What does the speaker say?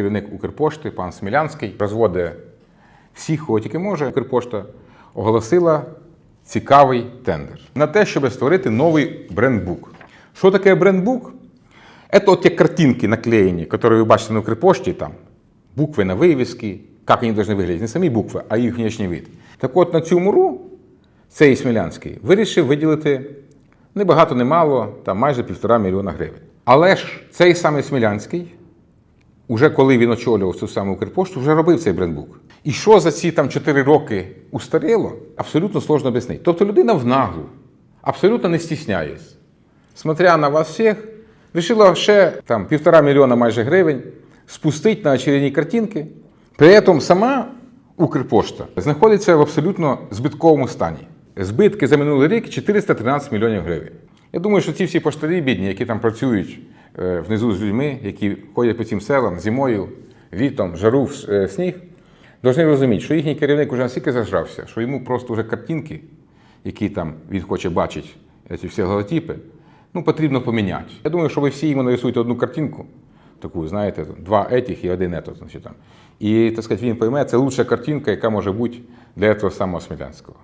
керівник Укрпошти, пан Смілянський, розводить всіх, кого тільки може. Укрпошта оголосила цікавий тендер на те, щоб створити новий брендбук. Що таке брендбук? Это вот те картинки наклеєні, які ви бачите на Укрпошті, там, букви на вивіски, як вони повинні виглядати. Не самі букви, а їх внешній вид. Так от на цю муру цей Смілянський вирішив виділити не багато, не мало, там майже півтора мільйона гривень. Але ж цей самий Смілянський, уже коли він очолював цю саму Укрпошту, вже робив цей брендбук. І що за ці там 4 роки устаріло, абсолютно сложно об'яснити. Тобто людина в наглу, абсолютно не стісняється, смотря на вас всіх, вирішила ще там півтора мільйона майже гривень спустити на очередні картинки. При цьому сама Укрпошта знаходиться в абсолютно збитковому стані. Збитки за минулий рік 413 мільйонів гривень. Я думаю, що ці всі поштарі бідні, які там працюють внизу з людьми, які ходять по цим селам зимою, літом, жару, в- е, сніг, повинні розуміти, що їхній керівник вже настільки зажрався, що йому просто вже картинки, які там він хоче бачити, ці всі логотипи, ну, потрібно поміняти. Я думаю, що ви всі йому нарисуєте одну картинку, таку, знаєте, два етіх і один етот, значить, там. І, так сказати, він пойме, це лучша картинка, яка може бути для цього самого Смілянського.